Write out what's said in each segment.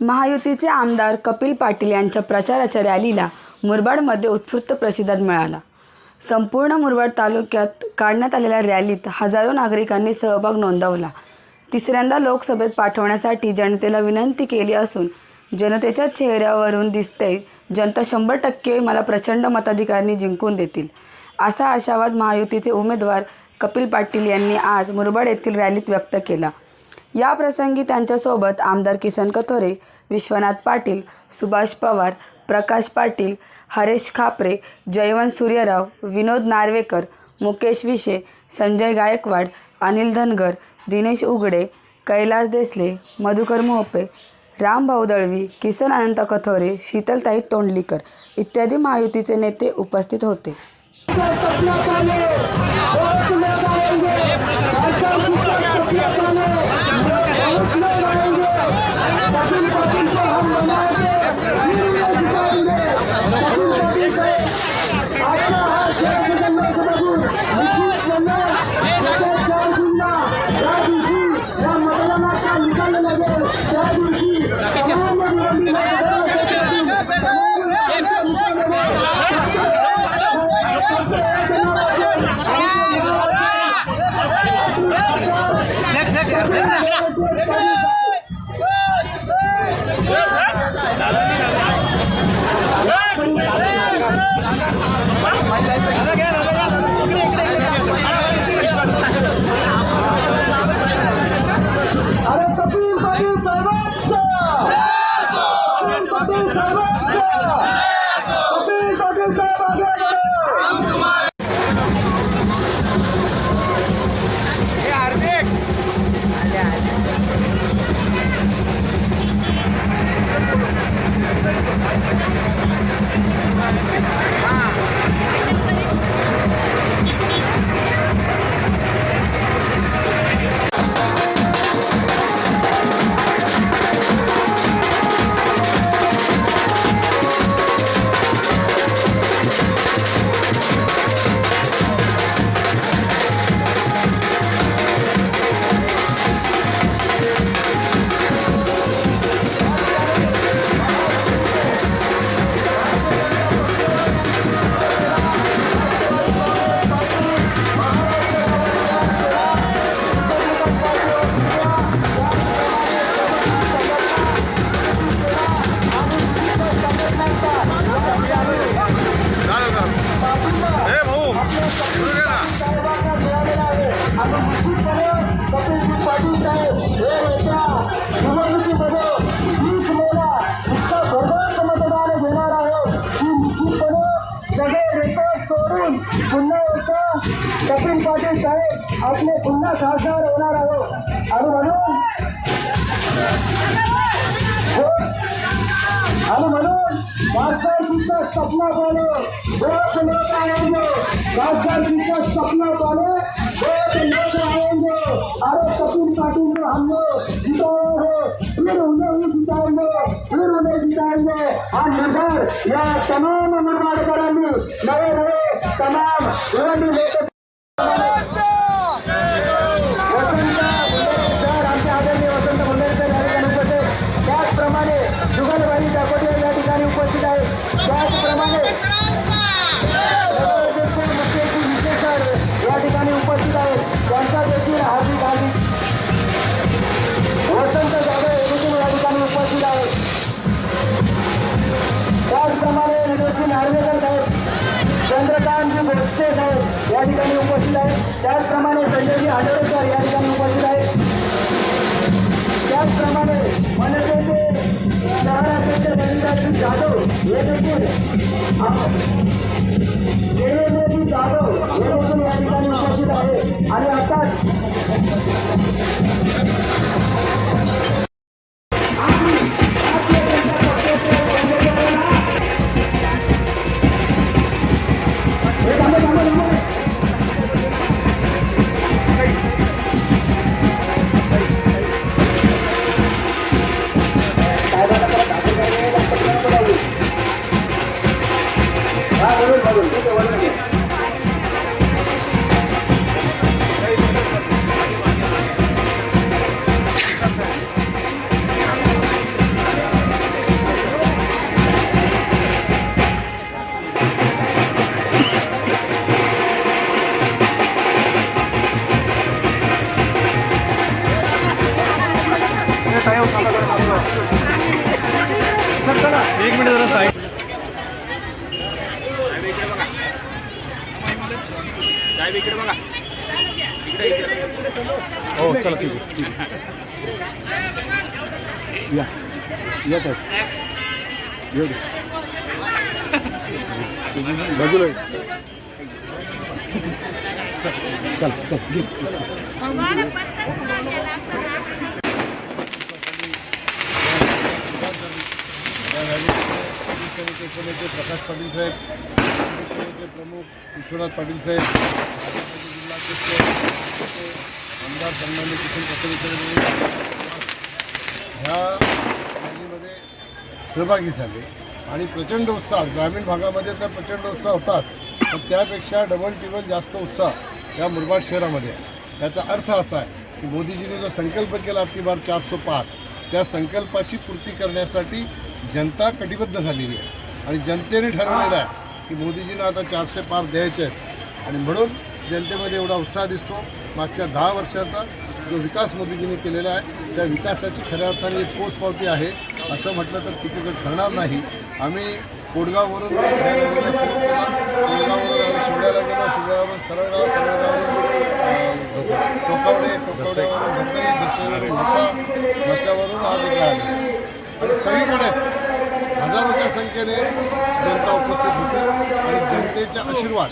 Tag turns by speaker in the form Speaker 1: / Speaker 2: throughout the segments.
Speaker 1: महायुतीचे आमदार कपिल पाटील यांच्या प्रचाराच्या रॅलीला मुरबाडमध्ये उत्स्फूर्त प्रतिसाद मिळाला. संपूर्ण मुरबाड तालुक्यात काढण्यात आलेल्या रॅलीत हजारो नागरिकांनी सहभाग नोंदवला. तिसऱ्यांदा लोकसभेत पाठवण्यासाठी जनतेला विनंती केली असून जनतेच्या चेहऱ्यावरून दिसते जनता शंभर टक्के मला प्रचंड मताधिकारांनी जिंकून देतील असा आशावाद महायुतीचे उमेदवार कपिल पाटील यांनी आज मुरबाड येथील रॅलीत व्यक्त केला. या प्रसंगी त्यांच्यासोबत आमदार किसन कथोरे विश्वनाथ पाटील सुभाष पवार प्रकाश पाटील हरेश खापरे जयवंत सूर्यराव विनोद नार्वेकर मुकेश विशे संजय गायकवाड अनिल धनगर दिनेश उगडे कैलास देसले मधुकर मोहपे रामभाऊ दळवी किसन अनंत कथोरे शीतलताई तोंडलीकर इत्यादी महायुतीचे नेते उपस्थित होते.
Speaker 2: आपले पुन्हा होणार आहोत. आणि म्हणून आणि म्हणून खासदारकीचा सपना पाने बहुत लोक आएंगे खासदारकीचा सपना पाने बहुत लोक आएंगे अरे कपिल काटून को हम लोग जिताए हैं. फिर उन्हें ही जिताएंगे फिर उन्हें जिताएंगे और निर्भर या तमाम निर्माणकरांनी नवे नवे तमाम निवडणूक त्याचप्रमाणे संजयजी आठवडेकर या ठिकाणी उपस्थित आहेत. त्याचप्रमाणे मनसेचे शहराध्यक्ष रविंद्रजी जाधव हे देखील देवेंद्रजी जाधव हे देखील या ठिकाणी उपस्थित आहे आणि आता
Speaker 3: एक मिनिट जरा साईड हो चला ठीक आहे ठीक आहे
Speaker 2: या या साहेब येऊ दे. बाजूला चल चल घे.
Speaker 4: या रॅलीमध्ये शिवसेनेचे नेते प्रकाश पाटील साहेब शिवसेनेचे प्रमुख विश्वनाथ पाटील साहेब जिल्हाध्यक्ष आमदार सन्मान्य किशन पटोले ह्या रॅलीमध्ये सहभागी झाले. आणि प्रचंड उत्साह ग्रामीण भागामध्ये तर प्रचंड उत्साह होताच पण त्यापेक्षा डबल टिबल जास्त उत्साह या मुरबाड शहरामध्ये याचा अर्थ असा आहे की मोदीजींनी जो संकल्प केला आपली बार चारसो पाच त्या संकल्पाची पूर्ती करण्यासाठी जनता कटिबद्ध झालेली आहे. आणि जनतेने ठरवलेलं आहे की मोदीजींना आता चारशे पार द्यायचे आहेत. आणि म्हणून जनतेमध्ये एवढा उत्साह दिसतो. मागच्या दहा वर्षाचा जो विकास मोदीजींनी केलेला आहे त्या विकासाची खऱ्या अर्थाने पोचपावती आहे. असं म्हटलं तर चुकीचं ठरणार नाही. आम्ही कोडगाववरून सुरू केला. कोडगाववरून आम्ही शिवड्याला गेलो. शिवड्यावरून सरळगाव सरळगाववरून टोकावडे टोकावड्यावरून धसई धसईवरून म्हसा म्हशावरून आज इकडे आलो. आणि सगळीकडेच हजारोच्या संख्येने जनता उपस्थित होती आणि जनतेचे आशीर्वाद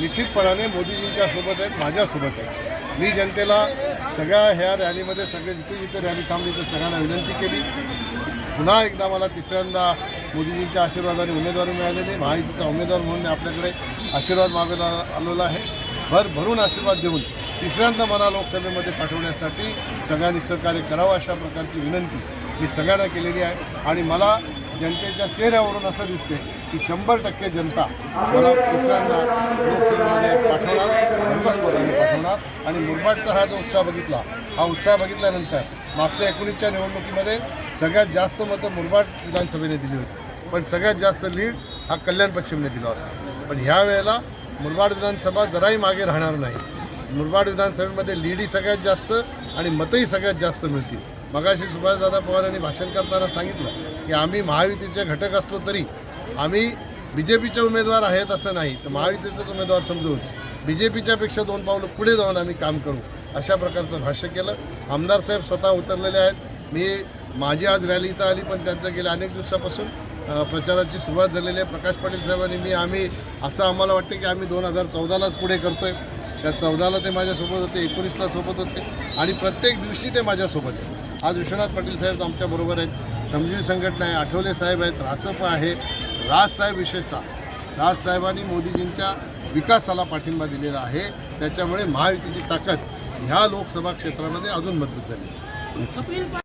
Speaker 4: निश्चितपणाने मोदीजींच्या सोबत आहेत माझ्यासोबत आहेत. मी जनतेला सगळ्या ह्या रॅलीमध्ये सगळे जिथे जिथे रॅली थांबली तर सगळ्यांना विनंती केली. पुन्हा एकदा मला तिसऱ्यांदा मोदीजींच्या आशीर्वादाने उमेदवार मिळालेली महायुतीचा उमेदवार म्हणून मी आपल्याकडे आशीर्वाद मागायला आलेला आहे. भर भरून आशीर्वाद देऊन तिसऱ्यांदा मला लोकसभेमध्ये पाठवण्यासाठी सगळ्यांनी सहकार्य करावं अशा प्रकारची विनंती मी सगळ्यांना केलेली आहे. आणि मला जनतेच्या चेहऱ्यावरून असं दिसते की शंभर टक्के जनता मला तिसऱ्यांदा लोकसभेमध्ये पाठवणार भरघोस पाठवणार. आणि मुरबाडचा हा जो उत्साह बघितला हा उत्साह बघितल्यानंतर मागच्या एकोणीसच्या निवडणुकीमध्ये सगळ्यात जास्त मतं मुरबाड विधानसभेने दिली होती. पण सगळ्यात जास्त लीड हा कल्याण पश्चिमने दिला होता. पण ह्या वेळेला मुरबाड विधानसभा जराही मागे राहणार नाही. मुरबाड विधानसभेमध्ये लीडही सगळ्यात जास्त आणि मतंही सगळ्यात जास्त मिळतील. मगाशी सुभाषदादा पवार यांनी भाषण करताना सांगितलं की आम्ही महायुतीचे घटक असलो तरी आम्ही बी जे पीचे उमेदवार आहेत असं नाही. तर महायुतीचेच उमेदवार समजून बी जे पीच्यापेक्षा दोन पावलं पुढे जाऊन आम्ही काम करू. अशा प्रकारचं भाष्य केलं. आमदार साहेब स्वतः उतरलेले आहेत. मी माझी आज रॅली इथं आली पण त्यांचं गेल्या अनेक दिवसापासून प्रचाराची सुरुवात झालेली आहे. प्रकाश पाटील साहेबांनी मी आम्ही असं आम्हाला वाटतं की आम्ही दोन हजार चौदालाच पुढे करतो आहे त्या चौदाला ते माझ्यासोबत होते एकोणीसला सोबत होते. आणि प्रत्येक दिवशी ते माझ्यासोबत आहे आज विश्वनाथ पाटील साहेब आमच्याबरोबर आहेत. समजून संघटना आहे आठवले साहेब आहेत रासप आहे. राजसाहेब विशेषतः. राजसाहेबांनी मोदीजींच्या विकासाला पाठिंबा दिलेला आहे. त्याच्यामुळे महायुतीची ताकद ह्या लोकसभा क्षेत्रामध्ये अजून मजबूत झाली.